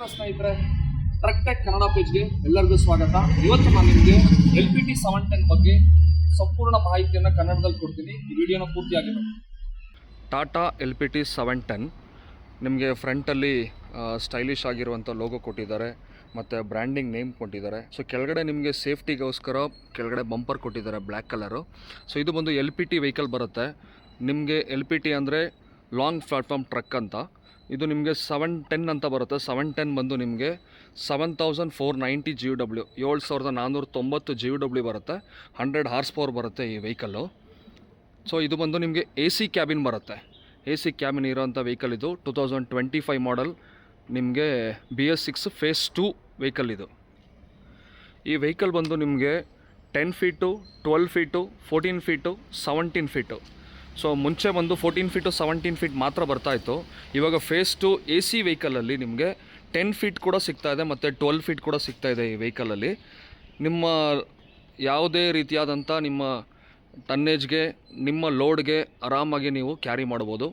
ಸ್ನೇಹಿತರೆ truck tech Kannada ಪೇಜ್ಗೆ ಎಲ್ಲರಿಗೂ ಸ್ವಾಗತ. ಇವತ್ತು ನಾನು ನಿಮಗೆ L P T seven ten ಬಗ್ಗೆ ಸಂಪೂರ್ಣ ಮಾಹಿತಿಯನ್ನು ಕನ್ನಡದಲ್ಲಿ ಕೊಡ್ತೀನಿ. ಈ ವಿಡಿಯೋನ ಪೂರ್ತಿಯಾಗಿ Tata L P T seven ten ನಿಮಗೆ ಫ್ರಂಟಲ್ಲಿ ಸ್ಟೈಲಿಶ್ ಆಗಿರುವಂಥ ಲೋಗೋ ಕೊಟ್ಟಿದ್ದಾರೆ, ಮತ್ತು ಬ್ರ್ಯಾಂಡಿಂಗ್ ನೇಮ್ ಕೊಟ್ಟಿದ್ದಾರೆ. ಸೊ ಕೆಳಗಡೆ ನಿಮಗೆ ಸೇಫ್ಟಿಗೋಸ್ಕರ ಕೆಳಗಡೆ ಬಂಪರ್ ಕೊಟ್ಟಿದ್ದಾರೆ ಬ್ಲ್ಯಾಕ್ ಕಲರು ಸೊ ಇದು ಬಂದು ಎಲ್ ಪಿ ಟಿ ವೆಹಿಕಲ್ ಬರುತ್ತೆ. ನಿಮಗೆ ಎಲ್ ಪಿ ಟಿ ಅಂದರೆ ಲಾಂಗ್ ಪ್ಲಾಟ್ಫಾರ್ಮ್ ಟ್ರಕ್ ಅಂತ. ಇದು ನಿಮಗೆ ಸೆವೆನ್ ಟೆನ್ ಅಂತ ಬರುತ್ತೆ. ಸೆವೆನ್ ಟೆನ್ ಬಂದು ನಿಮಗೆ seven thousand four ninety G V W ಏಳು ಸಾವಿರದ ನಾನ್ನೂರ ತೊಂಬತ್ತು ಜಿ ಯು ಡಬ್ಲ್ಯೂ ಬರುತ್ತೆ. ಹಂಡ್ರೆಡ್ ಹಾರ್ಸ್ ಪವರ್ ಬರುತ್ತೆ ಈ ವೆಹಿಕಲ್ಲು ಸೊ ಇದು ಬಂದು ನಿಮಗೆ ಎ ಸಿ ಕ್ಯಾಬಿನ್ ಬರುತ್ತೆ. ಎ ಸಿ ಕ್ಯಾಬಿನ್ ಇರೋಂಥ ವೆಹಿಕಲ್ ಇದು. Two thousand twenty five model ನಿಮಗೆ B S six phase two vehicle ಇದು. ಈ ವೆಹಿಕಲ್ ಬಂದು ನಿಮಗೆ ten feet twelve feet fourteen feet seventeen feet so ಮುಂಚೆ ಬಂದು ಫೋರ್ಟೀನ್ ಫೀಟು ಸೆವೆಂಟೀನ್ ಫೀಟ್ ಮಾತ್ರ ಬರ್ತಾಯಿತ್ತು ಇವಾಗ ಫೇಸ್ ಟು ಎ ಸಿ ವೆಹಿಕಲಲ್ಲಿ ನಿಮಗೆ ಟೆನ್ ಫೀಟ್ ಕೂಡ ಸಿಗ್ತಾ ಇದೆ ಮತ್ತು ಟ್ವೆಲ್ ಫೀಟ್ ಕೂಡ ಸಿಗ್ತಾ ಇದೆ ಈ ವೆಹಿಕಲಲ್ಲಿ ನಿಮ್ಮ ಯಾವುದೇ ರೀತಿಯಾದಂಥ ನಿಮ್ಮ ಟನ್ನೇಜ್ಗೆ ನಿಮ್ಮ ಲೋಡ್ಗೆ ಆರಾಮಾಗಿ ನೀವು ಕ್ಯಾರಿ ಮಾಡ್ಬೋದು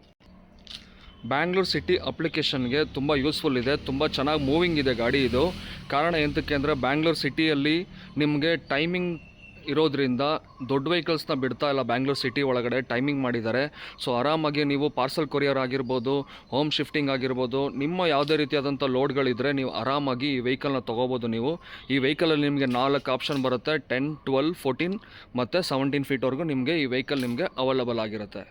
ಬ್ಯಾಂಗ್ಳೂರ್ ಸಿಟಿ ಅಪ್ಲಿಕೇಶನ್ಗೆ ತುಂಬ ಯೂಸ್ಫುಲ್ ಇದೆ, ತುಂಬ ಚೆನ್ನಾಗಿ ಮೂವಿಂಗ್ ಇದೆ ಗಾಡಿ ಇದು. ಕಾರಣ ಎಂತಕ್ಕೆ ಅಂದರೆ ಬ್ಯಾಂಗ್ಳೂರ್ ಸಿಟಿಯಲ್ಲಿ ನಿಮಗೆ ಟೈಮಿಂಗ್ ಇರೋದ್ರಿಂದ ದೊಡ್ಡ ವೆಹಿಕಲ್ಸ್ನ ಬಿಡ್ತಾ ಇಲ್ಲ. ಬ್ಯಾಂಗ್ಳೂರ್ ಸಿಟಿ ಒಳಗಡೆ ಟೈಮಿಂಗ್ ಮಾಡಿದ್ದಾರೆ. ಸೊ ಆರಾಮಾಗಿ ನೀವು ಪಾರ್ಸಲ್ ಕೊರಿಯರ್ ಆಗಿರ್ಬೋದು ಹೋಮ್ ಶಿಫ್ಟಿಂಗ್ ಆಗಿರ್ಬೋದು, ನಿಮ್ಮ ಯಾವುದೇ ರೀತಿಯಾದಂಥ ಲೋಡ್ಗಳಿದ್ದರೆ ನೀವು ಆರಾಮಾಗಿ ಈ ವೆಹಿಕಲ್ನ ತೊಗೋಬೋದು ನೀವು. ಈ ವೆಹಿಕಲಲ್ಲಿ ನಿಮಗೆ ನಾಲ್ಕು ಆಪ್ಷನ್ ಬರುತ್ತೆ. ಟೆನ್ ಟ್ವೆಲ್ ಫೋರ್ಟೀನ್ ಮತ್ತು ಸೆವೆಂಟೀನ್ ಫೀಟ್ವರೆಗೂ ನಿಮಗೆ ಈ ವೆಹಿಕಲ್ ನಿಮಗೆ ಅವೈಲಬಲ್ ಆಗಿರುತ್ತೆ.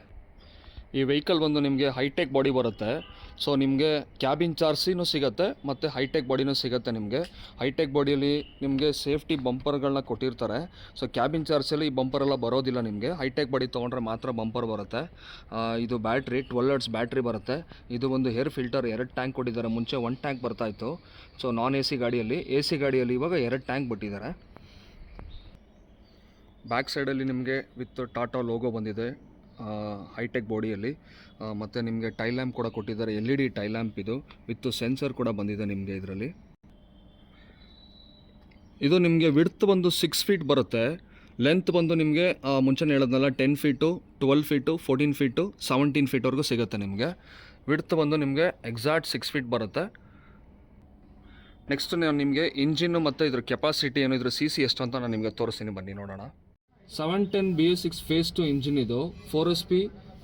ಈ ವೆಹಿಕಲ್ ಬಂದು ನಿಮಗೆ ಹೈಟೆಕ್ ಬಾಡಿ ಬರುತ್ತೆ. ಸೊ, ನಿಮಗೆ ಕ್ಯಾಬಿನ್ ಚಾರ್ಸಿನೂ ಸಿಗುತ್ತೆ, ಮತ್ತು ಹೈಟೆಕ್ ಬಾಡಿನೂ ಸಿಗುತ್ತೆ ನಿಮಗೆ. ಹೈಟೆಕ್ ಬಾಡಿಯಲ್ಲಿ ನಿಮಗೆ ಸೇಫ್ಟಿ ಬಂಪರ್ಗಳನ್ನ ಕೊಟ್ಟಿರ್ತಾರೆ. ಸೊ, ಕ್ಯಾಬಿನ್ ಚಾರ್ಜಲ್ಲಿ ಈ ಬಂಪರ್ ಎಲ್ಲ ಬರೋದಿಲ್ಲ ನಿಮಗೆ. ಹೈಟೆಕ್ ಬಾಡಿ ತೊಗೊಂಡ್ರೆ ಮಾತ್ರ ಬಂಪರ್ ಬರುತ್ತೆ. ಇದು ಬ್ಯಾಟ್ರಿ, ಟ್ವೆಲ್ ಅರ್ಟ್ಸ್ ಬ್ಯಾಟ್ರಿ ಬರುತ್ತೆ. ಇದು ಒಂದು ಏರ್ ಫಿಲ್ಟರ್, ಎರಡು ಟ್ಯಾಂಕ್ ಕೊಟ್ಟಿದ್ದಾರೆ. ಮುಂಚೆ ಒನ್ ಟ್ಯಾಂಕ್ ಬರ್ತಾಯಿತ್ತು ಸೊ, ನಾನ್ ಎ ಸಿ ಗಾಡಿಯಲ್ಲಿ, ಎ ಸಿ ಗಾಡಿಯಲ್ಲಿ ಇವಾಗ ಎರಡು ಟ್ಯಾಂಕ್ ಬಿಟ್ಟಿದ್ದಾರೆ. ಬ್ಯಾಕ್ ಸೈಡಲ್ಲಿ ನಿಮಗೆ ವಿತ್ ಟಾಟಾ ಲೋಗೋ ಬಂದಿದೆ. ಹೈಟೆಕ್ ಬಾಡಿಯಲ್ಲಿ ಮತ್ತು ನಿಮಗೆ ಟೈ ಲ್ಯಾಂಪ್ ಕೂಡ ಕೊಟ್ಟಿದ್ದಾರೆ. L E D tail lamp ಇದು. ವಿತ್ ಸೆನ್ಸರ್ ಕೂಡ ಬಂದಿದೆ ನಿಮಗೆ ಇದರಲ್ಲಿ. ಇದು ನಿಮಗೆ ವಿಡ್ತ್ ಬಂದು ಸಿಕ್ಸ್ ಫೀಟ್ ಬರುತ್ತೆ. ಲೆಂತ್ ಬಂದು ನಿಮಗೆ ಮುಂಚೆನೇ ಹೇಳೋದ್ನಲ್ಲ ten feet twelve feet fourteen feet seventeen ಫೀಟ್ವರೆಗೂ ಸಿಗುತ್ತೆ ನಿಮಗೆ. ವಿಡ್ತ್ ಬಂದು ನಿಮಗೆ ಎಕ್ಸಾಕ್ಟ್ ಸಿಕ್ಸ್ ಫೀಟ್ ಬರುತ್ತೆ. ನೆಕ್ಸ್ಟ್ ನಾನು ನಿಮಗೆ ಇಂಜಿನ್ನು ಮತ್ತು ಇದ್ರ ಕೆಪಾಸಿಟಿ ಏನು, ಇದ್ರ ಸಿ ಸಿ ಎಷ್ಟು ಅಂತ ನಾನು ನಿಮಗೆ ತೋರಿಸ್ತೀನಿ. ಬನ್ನಿ, ನೋಡೋಣ. Seven ten B S six phase two engine ಇದು. Four S P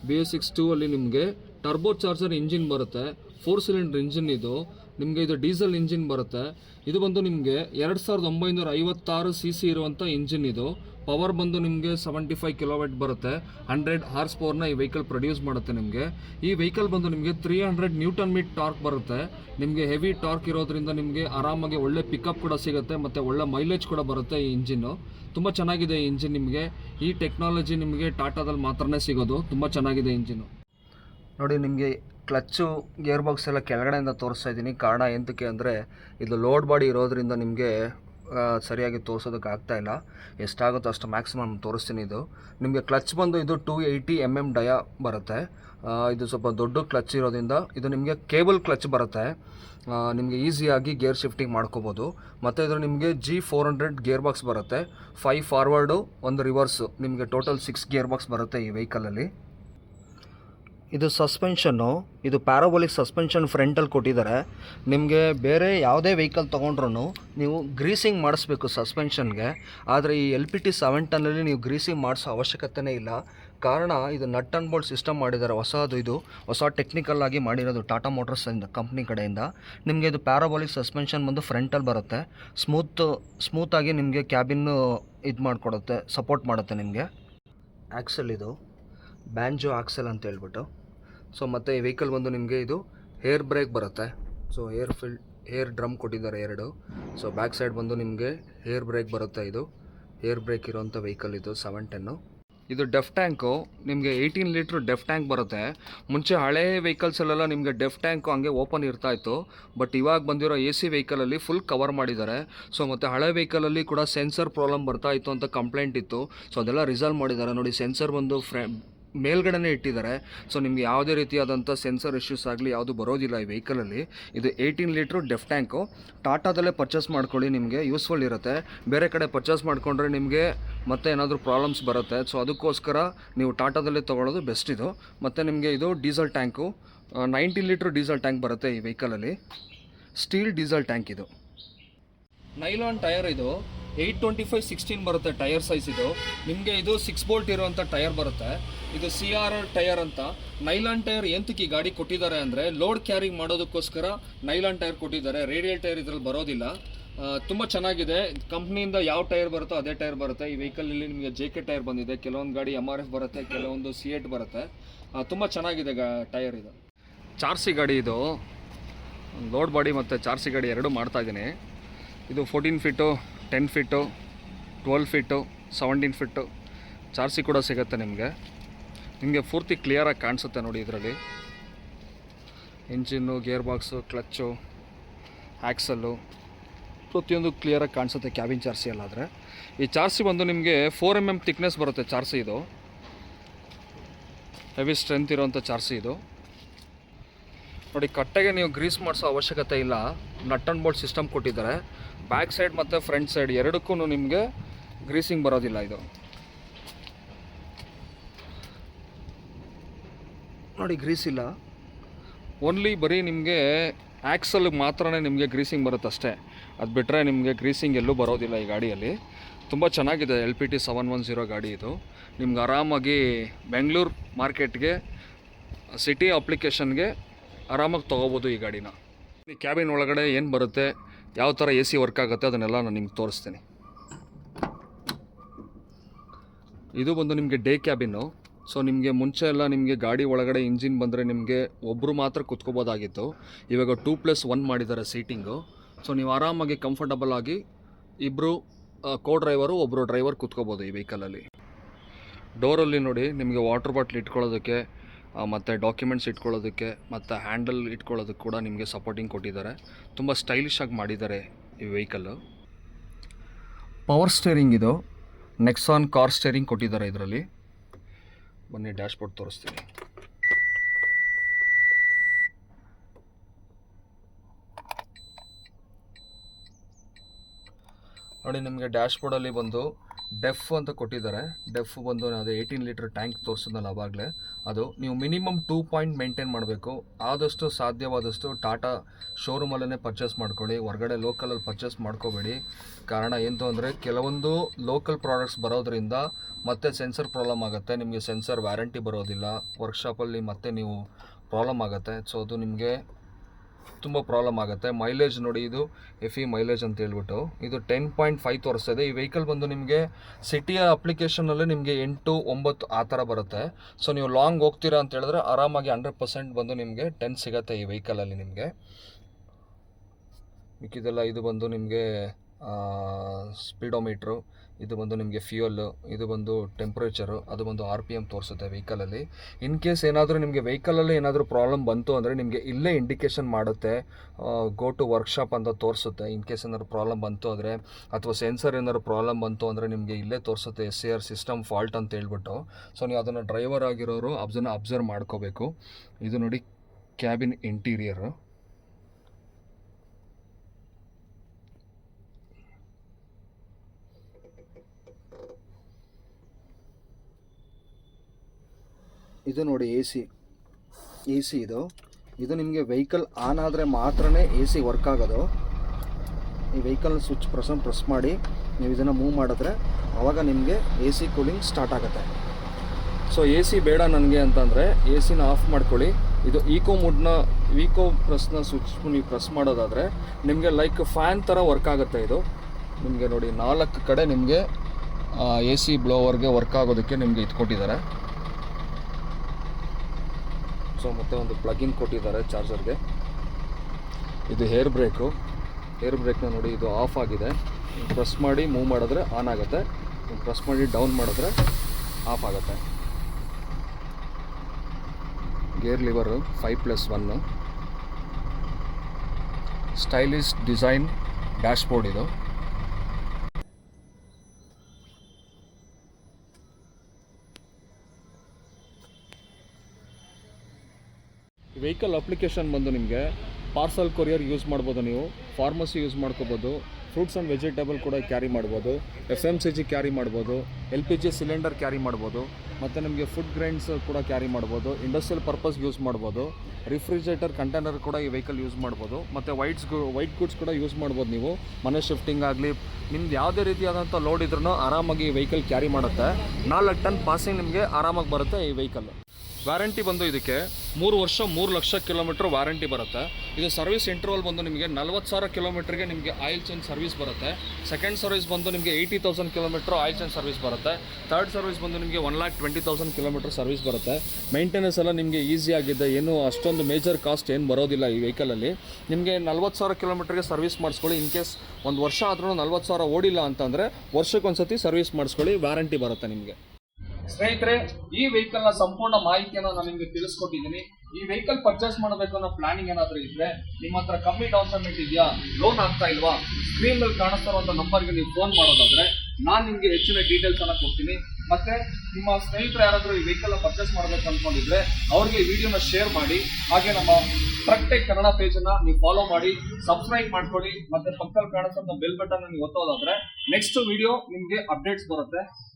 B S six two ಅಲ್ಲಿ ನಿಮಗೆ ಟರ್ಬೋ ಚಾರ್ಜರ್ ಇಂಜಿನ್ ಬರುತ್ತೆ. ಫೋರ್ ಸಿಲಿಂಡರ್ ಇಂಜಿನ್ ಇದು. ನಿಮಗೆ ಇದು ಡೀಸೆಲ್ ಇಂಜಿನ್ ಬರುತ್ತೆ. ಇದು ಬಂದು ನಿಮಗೆ ಎರಡು ಸಾವಿರದ ಒಂಬೈನೂರ ಐವತ್ತಾರು ಸಿ ಸಿ ಇರುವಂಥ ಇಂಜಿನ್ ಇದು. ಪವರ್ ಬಂದು ನಿಮಗೆ ಸೆವೆಂಟಿ ಫೈವ್ ಕಿಲೋವಾಟ್ ಬರುತ್ತೆ. ಹಂಡ್ರೆಡ್ ಹಾರ್ಸ್ ಪವರ್ನ ಈ ವೆಹಿಕಲ್ ಪ್ರೊಡ್ಯೂಸ್ ಮಾಡುತ್ತೆ ನಿಮಗೆ. ಈ ವೆಹಿಕಲ್ ಬಂದು ನಿಮಗೆ three hundred newton meter torque ಬರುತ್ತೆ. ನಿಮಗೆ ಹೆವಿ ಟಾರ್ಕ್ ಇರೋದ್ರಿಂದ ನಿಮಗೆ ಆರಾಮಾಗಿ ಒಳ್ಳೆ ಪಿಕಪ್ ಕೂಡ ಸಿಗುತ್ತೆ ಮತ್ತು ಒಳ್ಳೆ ಮೈಲೇಜ್ ಕೂಡ ಬರುತ್ತೆ ಈ ಇಂಜಿನ್ನು. ತುಂಬ ಚೆನ್ನಾಗಿದೆ ಈ ಇಂಜಿನ್ ನಿಮಗೆ. ಈ ಟೆಕ್ನಾಲಜಿ ನಿಮಗೆ ಟಾಟಾದಲ್ಲಿ ಮಾತ್ರನೇ ಸಿಗೋದು. ತುಂಬ ಚೆನ್ನಾಗಿದೆ ಇಂಜಿನ್ನು. ನೋಡಿ ನಿಮಗೆ ಕ್ಲಚ್ಚು ಗೇರ್ ಬಾಕ್ಸ್ ಎಲ್ಲ ಕೆಳಗಡೆಯಿಂದ ತೋರಿಸ್ತಾ ಇದ್ದೀನಿ. ಕಾರಣ ಎಂತಕ್ಕೆ ಅಂದರೆ, ಇದು ಲೋಡ್ ಬಾಡಿ ಇರೋದ್ರಿಂದ ನಿಮಗೆ ಸರಿಯಾಗಿ ತೋರಿಸೋದಕ್ಕೆ ಆಗ್ತಾ ಇಲ್ಲ. ಎಷ್ಟಾಗುತ್ತೋ ಅಷ್ಟು ಮ್ಯಾಕ್ಸಿಮಮ್ ತೋರಿಸ್ತೀನಿ ಇದು. ನಿಮಗೆ ಕ್ಲಚ್ ಬಂದು ಇದು two eighty M M dia ಬರುತ್ತೆ. ಇದು ಸ್ವಲ್ಪ ದೊಡ್ಡ ಕ್ಲಚ್ ಇರೋದ್ರಿಂದ ಇದು ನಿಮಗೆ ಕೇಬಲ್ ಕ್ಲಚ್ ಬರುತ್ತೆ. ನಿಮಗೆ ಈಸಿಯಾಗಿ ಗೇರ್ ಶಿಫ್ಟಿಂಗ್ ಮಾಡ್ಕೋಬೋದು. ಮತ್ತು ಇದು ನಿಮಗೆ G four hundred gear box ಬರುತ್ತೆ. ಫೈವ್ ಫಾರ್ವರ್ಡು, ಒಂದು ರಿವರ್ಸು. ನಿಮಗೆ ಟೋಟಲ್ ಸಿಕ್ಸ್ ಗೇರ್ ಬಾಕ್ಸ್ ಬರುತ್ತೆ ಈ ವೆಹಿಕಲಲ್ಲಿ. ಇದು ಸಸ್ಪೆನ್ಷನ್ನು, ಇದು ಪ್ಯಾರಾಬೋಲಿಕ್ ಸಸ್ಪೆನ್ಷನ್ ಫ್ರಂಟಲ್ಲಿ ಕೊಟ್ಟಿದ್ದಾರೆ. ನಿಮಗೆ ಬೇರೆ ಯಾವುದೇ ವೆಹಿಕಲ್ ತೊಗೊಂಡ್ರೂ ನೀವು ಗ್ರೀಸಿಂಗ್ ಮಾಡಿಸ್ಬೇಕು ಸಸ್ಪೆನ್ಷನ್ಗೆ ಆದರೆ ಈ ಎಲ್ ಪಿ ಟಿ ಸೆವೆನ್ ನೀವು ಗ್ರೀಸಿಂಗ್ ಮಾಡಿಸೋ ಅವಶ್ಯಕತೆನೇ ಇಲ್ಲ. ಕಾರಣ ಇದು ನಟ್ ಆ್ಯಂಡ್ ಬೋಲ್ಟ್ ಸಿಸ್ಟಮ್ ಮಾಡಿದ್ದಾರೆ. ಹೊಸದು ಇದು. ಹೊಸ ಟೆಕ್ನಿಕಲ್ ಆಗಿ ಮಾಡಿರೋದು ಟಾಟಾ ಮೋಟರ್ಸಿಂದ ಕಂಪ್ನಿ ಕಡೆಯಿಂದ. ನಿಮಗೆ ಇದು ಪ್ಯಾರಾಬೋಲಿಕ್ ಸಸ್ಪೆನ್ಷನ್ ಬಂದು ಫ್ರಂಟಲ್ಲಿ ಬರುತ್ತೆ. ಸ್ಮೂತ್ ಸ್ಮೂತಾಗಿ ನಿಮಗೆ ಕ್ಯಾಬಿನ್ನು ಇದು ಮಾಡಿಕೊಡುತ್ತೆ ಸಪೋರ್ಟ್ ಮಾಡುತ್ತೆ ನಿಮಗೆ. ಆ್ಯಕ್ಸಲ್ ಇದು. ಬ್ಯಾಂಜೋ ಆಕ್ಸೆಲ್ ಅಂತ ಹೇಳ್ಬಿಟ್ಟು. ಸೊ ಮತ್ತು ಈ ವೆಹಿಕಲ್ ಬಂದು ನಿಮಗೆ ಇದು ಹೇರ್ ಬ್ರೇಕ್ ಬರುತ್ತೆ. So air fill air drum ಕೊಟ್ಟಿದ್ದಾರೆ ಎರಡು. ಸೊ ಬ್ಯಾಕ್ ಸೈಡ್ ಬಂದು ನಿಮಗೆ ಹೇರ್ ಬ್ರೇಕ್ ಬರುತ್ತೆ ಇದು. ಏರ್ ಬ್ರೇಕ್ ಇರೋಂಥ ವೆಹಿಕಲ್ ಇದು ಸೆವೆನ್ ಟೆನ್ನು ಇದು ಡೆಫ್ ಟ್ಯಾಂಕು ನಿಮಗೆ ಏಯ್ಟೀನ್ ಲೀಟ್ರ್ ಡೆಫ್ ಟ್ಯಾಂಕ್ ಬರುತ್ತೆ. ಮುಂಚೆ ಹಳೆ ವೆಹಿಕಲ್ಸಲ್ಲೆಲ್ಲ ನಿಮಗೆ ಡೆಫ್ ಟ್ಯಾಂಕು ಹಂಗೆ ಓಪನ್ ಇರ್ತಾ ಇತ್ತು. ಬಟ್ ಇವಾಗ ಬಂದಿರೋ ಎ ಸಿ ವೆಹಿಕಲಲ್ಲಿ ಫುಲ್ ಕವರ್ ಮಾಡಿದ್ದಾರೆ. ಸೊ ಮತ್ತು ಹಳೆ ವೆಹಿಕಲಲ್ಲಿ ಕೂಡ ಸೆನ್ಸರ್ ಪ್ರಾಬ್ಲಮ್ ಬರ್ತಾ ಇತ್ತು ಅಂತ ಕಂಪ್ಲೇಂಟ್ ಇತ್ತು. ಸೊ ಅದೆಲ್ಲ ರಿಸಾಲ್ವ್ ಮಾಡಿದ್ದಾರೆ. ನೋಡಿ ಸೆನ್ಸರ್ ಬಂದು ಫ್ರೆ ಮೇಲ್ಗಡೆನೇ ಇಟ್ಟಿದ್ದಾರೆ. ಸೊ ನಿಮ್ಗೆ ಯಾವುದೇ ರೀತಿಯಾದಂಥ ಸೆನ್ಸರ್ ಇಶ್ಯೂಸ್ ಆಗಲಿ ಯಾವುದು ಬರೋದಿಲ್ಲ ಈ ವೆಹಿಕಲಲ್ಲಿ ಇದು ಏಯ್ಟೀನ್ ಲೀಟ್ರು ಡೆಫ್ ಟ್ಯಾಂಕು ಟಾಟಾದಲ್ಲೇ ಪರ್ಚೇಸ್ ಮಾಡ್ಕೊಳ್ಳಿ, ನಿಮಗೆ ಯೂಸ್ಫುಲ್ ಇರುತ್ತೆ. ಬೇರೆ ಕಡೆ ಪರ್ಚೇಸ್ ಮಾಡಿಕೊಂಡ್ರೆ ನಿಮಗೆ ಮತ್ತೆ ಏನಾದರೂ ಪ್ರಾಬ್ಲಮ್ಸ್ ಬರುತ್ತೆ. ಸೊ ಅದಕ್ಕೋಸ್ಕರ ನೀವು ಟಾಟಾದಲ್ಲೇ ತೊಗೊಳ್ಳೋದು ಬೆಸ್ಟ್ ಇದು. ಮತ್ತು ನಿಮಗೆ ಇದು diesel tank nineteen litre diesel tank ಬರುತ್ತೆ ಈ ವೆಹಿಕಲಲ್ಲಿ ಸ್ಟೀಲ್ ಡೀಸೆಲ್ ಟ್ಯಾಂಕ್ ಇದು. ನೈಲಾನ್ ಟೈರ್ ಇದು. ಏಯ್ಟ್ ಟ್ವೆಂಟಿ ಫೈವ್ ಸಿಕ್ಸ್ಟೀನ್ ಬರುತ್ತೆ ಟೈರ್ ಸೈಜ್ ಇದು. ನಿಮಗೆ ಇದು ಸಿಕ್ಸ್ ಬೋಲ್ಟ್ ಇರುವಂಥ ಟೈರ್ ಬರುತ್ತೆ. ಇದು ಸಿ ಆರ್ ಟೈರ್ ಅಂತ. ನೈಲಾನ್ ಟೈರ್ ಎಂತಕ್ಕೆ ಈ ಗಾಡಿ ಕೊಟ್ಟಿದ್ದಾರೆ ಅಂದರೆ ಲೋಡ್ ಕ್ಯಾರಿಂಗ್ ಮಾಡೋದಕ್ಕೋಸ್ಕರ ನೈಲಾನ್ ಟೈರ್ ಕೊಟ್ಟಿದ್ದಾರೆ. ರೇಡಿಯಲ್ ಟೈರ್ ಇದ್ರಲ್ಲಿ ಬರೋದಿಲ್ಲ. ತುಂಬ ಚೆನ್ನಾಗಿದೆ. ಕಂಪ್ನಿಯಿಂದ ಯಾವ ಟೈರ್ ಬರುತ್ತೋ ಅದೇ ಟೈರ್ ಬರುತ್ತೆ. ಈ ವೆಹಿಕಲಲ್ಲಿ ನಿಮಗೆ ಜೆ ಕೆ ಟೈರ್ ಬಂದಿದೆ. ಕೆಲವೊಂದು ಗಾಡಿ ಎಂ ಆರ್ ಎಫ್ ಬರುತ್ತೆ, ಕೆಲವೊಂದು ಸಿ ಏಟ್ ಬರುತ್ತೆ. ತುಂಬ ಚೆನ್ನಾಗಿದೆ ಗಾ, ಟೈರ್ ಇದು. ಚಾರ್ಸಿ ಗಾಡಿ ಇದು. ಲೋಡ್ ಬಾಡಿ ಮತ್ತು ಚಾರ್ಸಿ ಗಾಡಿ ಎರಡೂ ಮಾಡ್ತಾ ಇದ್ದೀನಿ. ಇದು fourteen feet ten feet, twelve feet, seventeen feet ಚಾರ್ಸಿ ಕೂಡ ಸಿಗುತ್ತೆ ನಿಮಗೆ. ನಿಮಗೆ ಪೂರ್ತಿ ಕ್ಲಿಯರಾಗಿ ಕಾಣಿಸುತ್ತೆ ನೋಡಿ ಇದರಲ್ಲಿ. Engine gear box clutch axle ಪ್ರತಿಯೊಂದು ಕ್ಲಿಯರಾಗಿ ಕಾಣಿಸುತ್ತೆ ಕ್ಯಾಬಿನ್ ಚಾರ್ಸಿ ಅಲ್ಲಾದರೆ ಈ ಚಾರ್ಸಿ ಬಂದು ನಿಮಗೆ ಫೋರ್ ಎಂ ಎಂ ತಿಕ್ನೆಸ್ ಬರುತ್ತೆ ಚಾರ್ಸಿ ಇದು. ಹೆವಿ ಸ್ಟ್ರೆಂತ್ ಇರೋವಂಥ ಚಾರ್ಸಿ ಇದು. ನೋಡಿ, ಕಟ್ಟೆಗೆ ನೀವು ಗ್ರೀಸ್ ಮಾಡಿಸೋ ಅವಶ್ಯಕತೆ ಇಲ್ಲ. ನಟ್ ಆ್ಯಂಡ್ ಬೋಲ್ಟ್ ಸಿಸ್ಟಮ್ ಕೊಟ್ಟಿದ್ದಾರೆ. ಬ್ಯಾಕ್ ಸೈಡ್ ಮತ್ತು ಫ್ರಂಟ್ ಸೈಡ್ ಎರಡಕ್ಕೂ ನಿಮಗೆ ಗ್ರೀಸಿಂಗ್ ಬರೋದಿಲ್ಲ ಇದು. ನೋಡಿ ಗ್ರೀಸ್ ಇಲ್ಲ. ಓನ್ಲಿ ಬರೀ ನಿಮಗೆ ಆ್ಯಕ್ಸಲ್ ಮಾತ್ರನೇ ನಿಮಗೆ ಗ್ರೀಸಿಂಗ್ ಬರುತ್ತೆ ಅಷ್ಟೇ. ಅದು ಬಿಟ್ಟರೆ ನಿಮಗೆ ಗ್ರೀಸಿಂಗ್ ಎಲ್ಲೂ ಬರೋದಿಲ್ಲ ಈ ಗಾಡಿಯಲ್ಲಿ. ತುಂಬ ಚೆನ್ನಾಗಿದೆ L P T seven one zero ಗಾಡಿ ಇದು. ನಿಮ್ಗೆ ಆರಾಮಾಗಿ ಬೆಂಗಳೂರು ಮಾರ್ಕೆಟ್ಗೆ ಸಿಟಿ ಅಪ್ಲಿಕೇಶನ್ಗೆ ಆರಾಮಾಗಿ ತೊಗೋಬೋದು ಈ ಗಾಡಿನ. ಈ ಕ್ಯಾಬಿನ್ ಒಳಗಡೆ ಏನು ಬರುತ್ತೆ? ಯಾವ ಥರ ಎ ಸಿ ವರ್ಕ್ ಆಗುತ್ತೆ ಅದನ್ನೆಲ್ಲ ನಾನು ನಿಮ್ಗೆ ತೋರಿಸ್ತೀನಿ. ಇದು ಬಂದು ನಿಮಗೆ ಡೇ ಕ್ಯಾಬಿನ್ನು. ಸೊ ನಿಮಗೆ ಮುಂಚೆ ಎಲ್ಲ ನಿಮಗೆ ಗಾಡಿ ಒಳಗಡೆ ಇಂಜಿನ್ ಬಂದರೆ ನಿಮಗೆ ಒಬ್ಬರು ಮಾತ್ರ ಕುತ್ಕೋಬೋದಾಗಿತ್ತು. ಇವಾಗ ಟೂ ಪ್ಲಸ್ ಒನ್ ಮಾಡಿದ್ದಾರೆ ಸೀಟಿಂಗು. ಸೊ ನೀವು ಆರಾಮಾಗಿ ಕಂಫರ್ಟಬಲ್ ಆಗಿ ಇಬ್ಬರು ಕೋ ಡ್ರೈವರು ಒಬ್ಬರು ಡ್ರೈವರ್ ಕುತ್ಕೋಬೋದು ಈ ವೆಹಿಕಲಲ್ಲಿ ಡೋರಲ್ಲಿ ನೋಡಿ ನಿಮಗೆ ವಾಟರ್ ಬಾಟ್ಲ್ ಇಟ್ಕೊಳ್ಳೋದಕ್ಕೆ ಮತ್ತು ಡಾಕ್ಯುಮೆಂಟ್ಸ್ ಇಟ್ಕೊಳ್ಳೋದಕ್ಕೆ, ಮತ್ತು ಹ್ಯಾಂಡಲ್ ಇಟ್ಕೊಳ್ಳೋದಕ್ಕೆ ಕೂಡ ನಿಮಗೆ ಸಪೋರ್ಟಿಂಗ್ ಕೊಟ್ಟಿದ್ದಾರೆ. ತುಂಬ ಸ್ಟೈಲಿಶ್ ಆಗಿ ಮಾಡಿದ್ದಾರೆ ಈ ವೆಹಿಕಲ್ಲು ಪವರ್ ಸ್ಟೇರಿಂಗ್ ಇದು. ನೆಕ್ಸಾನ್ ಕಾರ್ ಸ್ಟೇರಿಂಗ್ ಕೊಟ್ಟಿದ್ದಾರೆ ಇದರಲ್ಲಿ. ಬನ್ನಿ ಡ್ಯಾಶ್ಬೋರ್ಡ್ ತೋರಿಸ್ತೀನಿ. ನೋಡಿ, ನಿಮಗೆ ಡ್ಯಾಶ್ಬೋರ್ಡಲ್ಲಿ ಬಂದು ಡೆಫ್ ಅಂತ ಕೊಟ್ಟಿದ್ದಾರೆ. ಡೆಫ್ ಬಂದು ಅದೇ ಏಯ್ಟೀನ್ ಲೀಟರ್ ಟ್ಯಾಂಕ್ ತೋರಿಸಿದ್ನಲ್ಲ ಅವಾಗಲೇ. ಅದು ನೀವು ಮಿನಿಮಮ್ ಟೂ ಪಾಯಿಂಟ್ ಮೇಂಟೈನ್ ಮಾಡಬೇಕು. ಆದಷ್ಟು ಸಾಧ್ಯವಾದಷ್ಟು ಟಾಟಾ ಶೋರೂಮಲ್ಲೇ ಪರ್ಚೇಸ್ ಮಾಡ್ಕೊಳ್ಳಿ. ಹೊರಗಡೆ ಲೋಕಲಲ್ಲಿ ಪರ್ಚೇಸ್ ಮಾಡ್ಕೋಬೇಡಿ. ಕಾರಣ ಏನು ಅಂದರೆ ಕೆಲವೊಂದು ಲೋಕಲ್ ಪ್ರಾಡಕ್ಟ್ಸ್ ಬರೋದ್ರಿಂದ ಮತ್ತೆ ಸೆನ್ಸರ್ ಪ್ರಾಬ್ಲಮ್ ಆಗುತ್ತೆ. ನಿಮಗೆ ಸೆನ್ಸರ್ ವ್ಯಾರಂಟಿ ಬರೋದಿಲ್ಲ. ವರ್ಕ್ಶಾಪಲ್ಲಿ ಮತ್ತೆ ನೀವು ಪ್ರಾಬ್ಲಮ್ ಆಗುತ್ತೆ. ಸೊ ಅದು ನಿಮಗೆ ತುಂಬ ಪ್ರಾಬ್ಲಮ್ ಆಗುತ್ತೆ. ಮೈಲೇಜ್ ನೋಡಿ ಇದು ಎಫ್ ಇ ಮೈಲೇಜ್ ಅಂತ ಹೇಳ್ಬಿಟ್ಟು. ಇದು ಟೆನ್ ಪಾಯಿಂಟ್ ಫೈವ್ ತೋರಿಸ್ತದೆ. ಈ ವೆಹಿಕಲ್ ಬಂದು ನಿಮಗೆ ಸಿಟಿಯ ಅಪ್ಲಿಕೇಶನಲ್ಲಿ ನಿಮಗೆ ಎಂಟು, ಒಂಬತ್ತು ಆ ಥರ ಬರುತ್ತೆ. ಸೊ ನೀವು ಲಾಂಗ್ ಹೋಗ್ತೀರಾ ಅಂತ ಹೇಳಿದ್ರೆ ಆರಾಮಾಗಿ ಹಂಡ್ರೆಡ್ ಪರ್ಸೆಂಟ್ ಬಂದು ನಿಮಗೆ ಟೆನ್ ಸಿಗುತ್ತೆ ಈ ವೆಹಿಕಲಲ್ಲಿ ನಿಮಗೆ. ಮಿಕ್ಕಿದೆಲ್ಲ ಇದು ಬಂದು ನಿಮಗೆ ಸ್ಪೀಡೋಮೀಟ್ರು ಇದು ಬಂದು ನಿಮಗೆ ಫ್ಯೂಯಲ್ಲು ಇದು ಬಂದು ಟೆಂಪ್ರೇಚರು ಅದು ಬಂದು ಆರ್ ಪಿ ಎಂ ತೋರಿಸುತ್ತೆ ವೆಹಿಕಲಲ್ಲಿ ಇನ್ ಕೇಸ್ ಏನಾದರೂ ನಿಮಗೆ ವೆಹಿಕಲಲ್ಲಿ ಏನಾದರೂ ಪ್ರಾಬ್ಲಮ್ ಬಂತು ಅಂದರೆ ನಿಮಗೆ ಇಲ್ಲೇ ಇಂಡಿಕೇಶನ್ ಮಾಡುತ್ತೆ ಗೋ ಟು ವರ್ಕ್ಶಾಪ್ ಅಂತ ತೋರಿಸುತ್ತೆ. ಇನ್ ಕೇಸ್ ಏನಾದ್ರು ಪ್ರಾಬ್ಲಮ್ ಬಂತು ಅಂದರೆ, ಅಥವಾ ಸೆನ್ಸರ್ ಏನಾದ್ರು ಪ್ರಾಬ್ಲಮ್ ಬಂತು ಅಂದರೆ ನಿಮಗೆ ಇಲ್ಲೇ ತೋರಿಸುತ್ತೆ S C R system fault ಅಂತ ಹೇಳ್ಬಿಟ್ಟು. ಸೊ ನೀವು ಅದನ್ನು ಡ್ರೈವರ್ ಆಗಿರೋರು ಅದನ್ನು ಅಬ್ಸರ್ವ್ ಮಾಡ್ಕೋಬೇಕು. ಇದು ನೋಡಿ ಕ್ಯಾಬಿನ್ ಇಂಟೀರಿಯರು ಇದು ನೋಡಿ ಎ ಸಿ ಎ ಸಿ ಇದು. ಇದು ನಿಮಗೆ ವೆಹಿಕಲ್ ಆನ್ ಆದರೆ ಮಾತ್ರನೇ ಎ ಸಿ ವರ್ಕ್ ಆಗೋದು. ಈ ವೆಹಿಕಲ್ ಸ್ವಿಚ್ ಪ್ರೆಸ್ ಪ್ರೆಸ್ ಮಾಡಿ ನೀವು ಇದನ್ನು ಮೂವ್ ಮಾಡಿದ್ರೆ ಆವಾಗ ನಿಮಗೆ ಎ ಸಿ ಕೂಲಿಂಗ್ ಸ್ಟಾರ್ಟ್ ಆಗುತ್ತೆ. ಸೊ ಎ ಸಿ ಬೇಡ ನನಗೆ ಅಂತಂದರೆ ಎ ಸಿನ ಆಫ್ ಮಾಡ್ಕೊಳ್ಳಿ. ಇದು ಈಕೋ ಮೂಡ್ನ ಈಕೋ ಪ್ರೆಸ್ನ ಸ್ವಿಚ್ ನೀವು ಪ್ರೆಸ್ ಮಾಡೋದಾದರೆ ನಿಮಗೆ ಲೈಕ್ ಫ್ಯಾನ್ ಥರ ವರ್ಕ್ ಆಗುತ್ತೆ ಇದು. ನಿಮಗೆ ನೋಡಿ ನಾಲ್ಕು ಕಡೆ ನಿಮಗೆ ಎ ಸಿ ಬ್ಲೋವರ್ಗೆ ವರ್ಕ್ ಆಗೋದಕ್ಕೆ ನಿಮಗೆ ಇದು ಕೊಟ್ಟಿದ್ದಾರೆ ಸೊ ಮತ್ತೆ ಒಂದು ಪ್ಲಗಿನ್ ಕೊಟ್ಟಿದ್ದಾರೆ ಚಾರ್ಜರ್ಗೆ. ಇದು ಹೇರ್ ಬ್ರೇಕು ಹೇರ್ ಬ್ರೇಕ್ನ ನೋಡಿ ಇದು ಆಫ್ ಆಗಿದೆ. ಪ್ರೆಸ್ ಮಾಡಿ ಮೂವ್ ಮಾಡಿದ್ರೆ ಆನ್ ಆಗುತ್ತೆ. ಪ್ರೆಸ್ ಮಾಡಿ ಡೌನ್ ಮಾಡಿದ್ರೆ ಆಫ್ ಆಗುತ್ತೆ. Gear lever five plus one stylish design dashboard ಇದು. ವೆಹಿಕಲ್ ಅಪ್ಲಿಕೇಶನ್ ಬಂದು ನಿಮಗೆ ಪಾರ್ಸಲ್ ಕೊರಿಯರ್ ಯೂಸ್ ಮಾಡ್ಬೋದು ನೀವು, ಫಾರ್ಮಸಿ ಯೂಸ್ ಮಾಡ್ಕೋಬೋದು, ಫ್ರೂಟ್ಸ್ ಆ್ಯಂಡ್ ವೆಜಿಟೇಬಲ್ ಕೂಡ ಕ್ಯಾರಿ ಮಾಡ್ಬೋದು, F M C G carry ಮಾಡ್ಬೋದು, L P G cylinder carry ಮಾಡ್ಬೋದು, ಮತ್ತು ನಿಮಗೆ ಫುಡ್ ಗ್ರೈಂಡ್ಸ್ ಕೂಡ ಕ್ಯಾರಿ ಮಾಡ್ಬೋದು ಇಂಡಸ್ಟ್ರಿಯಲ್ ಪರ್ಪಸ್ ಯೂಸ್ ಮಾಡ್ಬೋದು ರಿಫ್ರಿಜರೇಟರ್ ಕಂಟೈನರ್ ಕೂಡ ಈ ವೆಹಿಕಲ್ ಯೂಸ್ ಮಾಡ್ಬೋದು, ಮತ್ತು ವೈಟ್ಸ್ ವೈಟ್ ಗುಡ್ಸ್ ಕೂಡ ಯೂಸ್ ಮಾಡ್ಬೋದು ನೀವು, ಮನೆ ಶಿಫ್ಟಿಂಗ್ ಆಗಲಿ, ನಿಮ್ದು ಯಾವುದೇ ರೀತಿಯಾದಂಥ ಲೋಡ್ ಇದ್ರೂ ಆರಾಮಾಗಿ ಈ ವೆಹಿಕಲ್ ಕ್ಯಾರಿ ಮಾಡುತ್ತೆ, ನಾಲ್ಕು ಟನ್ ಪಾಸಿಂಗ್ ನಿಮಗೆ ಆರಾಮಾಗಿ ಬರುತ್ತೆ ಈ ವೆಹಿಕಲ್ ವ್ಯಾರಂಟಿ ಬಂದು ಇದಕ್ಕೆ ಮೂರು ವರ್ಷ, ಮೂರು ಲಕ್ಷ ಕಿಲೋಮೀಟ್ರ್ ವ್ಯಾರಂಟಿ ಬರುತ್ತೆ. ಇದು ಸರ್ವಿಸ್ ಇಂಟರ್ವಲ್ ಬಂದು ನಿಮಗೆ ನಲ್ವತ್ತು ಸಾವಿರ ಕಿಲೋಮೀಟ್ರಿಗೆ ನಿಮಗೆ ಆಯಿಲ್ ಚೇಂಜ್ ಸರ್ವಿಸ್ ಬರುತ್ತೆ. ಸೆಕೆಂಡ್ ಸರ್ವಿಸ್ ಬಂದು ನಿಮಗೆ eighty thousand kilometre oil change service ಬರುತ್ತೆ. ಥರ್ಡ್ ಸರ್ವಿಸ್ ಬಂದು ನಿಮಗೆ one lakh twenty thousand kilometre service ಬರುತ್ತೆ. ಮೈಂಟೆನೆನ್ಸ್ ಎಲ್ಲ ನಿಮಗೆ ಈಸಿ ಆಗಿದೆ. ಏನು ಅಷ್ಟೊಂದು ಮೇಜರ್ ಕಾಸ್ಟ್ ಏನು ಬರೋದಿಲ್ಲ ಈ ವೆಹಿಕಲಲ್ಲಿ ನಿಮಗೆ ನಲ್ವತ್ತು ಸಾವಿರ ಕಿಲೋಮೀಟ್ರಿಗೆ ಸರ್ವಿಸ್ ಮಾಡಿಸ್ಕೊಳ್ಳಿ. ಇನ್ ಕೇಸ್ ಒಂದು ವರ್ಷ ಆದ್ರೂ ನಲ್ವತ್ತು ಸಾವಿರ ಓಡಿಲ್ಲ ಅಂತಂದರೆ ವರ್ಷಕ್ಕೊಂದ್ಸತಿ ಸರ್ವಿಸ್ ಮಾಡಿಸ್ಕೊಳ್ಳಿ. ವ್ಯಾರಂಟಿ ಬರುತ್ತೆ ನಿಮಗೆ. ಸ್ನೇಹಿತರೆ, ಈ ವೆಹಿಕಲ್ನ ಸಂಪೂರ್ಣ ಮಾಹಿತಿಯನ್ನು ನಾನು ನಿಮಗೆ ತಿಳಿಸ್ಕೊಟ್ಟಿದ್ದೀನಿ ಈ ವೆಹಿಕಲ್ ಪರ್ಚೇಸ್ ಮಾಡಬೇಕು ಅನ್ನೋ ಪ್ಲಾನಿಂಗ್ ಏನಾದರೂ ಇದ್ರೆ ನಿಮ್ಮ ಹತ್ರ ಕಮ್ಮಿ ಡೌನ್ ಪೇಮೆಂಟ್ ಇದೆಯಾ ಲೋನ್ ಆಗ್ತಾ ಇಲ್ವಾ ಸ್ಕ್ರೀನ್ ಮೇಲೆ ಕಾಣಿಸ್ತಾ ನಂಬರ್ಗೆ ನೀವು ಫೋನ್ ಮಾಡೋದಾದ್ರೆ ನಾನು ನಿಮಗೆ ಹೆಚ್ಚಿನ ಡೀಟೇಲ್ಸ್ ಅನ್ನ ಕೊಡ್ತೀನಿ. ಮತ್ತೆ ನಿಮ್ಮ ಸ್ನೇಹಿತರು ಯಾರಾದರೂ ಈ ವೆಹಿಕಲ್ ಪರ್ಚೇಸ್ ಮಾಡಬೇಕು ಅನ್ಕೊಂಡಿದ್ರೆ ಅವ್ರಿಗೆ ಈ ವಿಡಿಯೋನ ಶೇರ್ ಮಾಡಿ, ಹಾಗೆ ನಮ್ಮ ಟ್ರಕ್ ಟೆಕ್ ಕನ್ನಡ ಪೇಜ್ ಅನ್ನ ನೀವು ಫಾಲೋ ಮಾಡಿ ಸಬ್ಸ್ಕ್ರೈಬ್ ಮಾಡ್ಕೊಳ್ಳಿ, ಮತ್ತೆ ಪಕ್ಕದಲ್ಲಿ ಕಾಣಿಸೋ ಬೆಲ್ ಬಟನ್ ನೀವು ಒತ್ತೋದಾದ್ರೆ ನೆಕ್ಸ್ಟ್ ವಿಡಿಯೋ ನಿಮಗೆ ಅಪ್ಡೇಟ್ಸ್ ಬರುತ್ತೆ.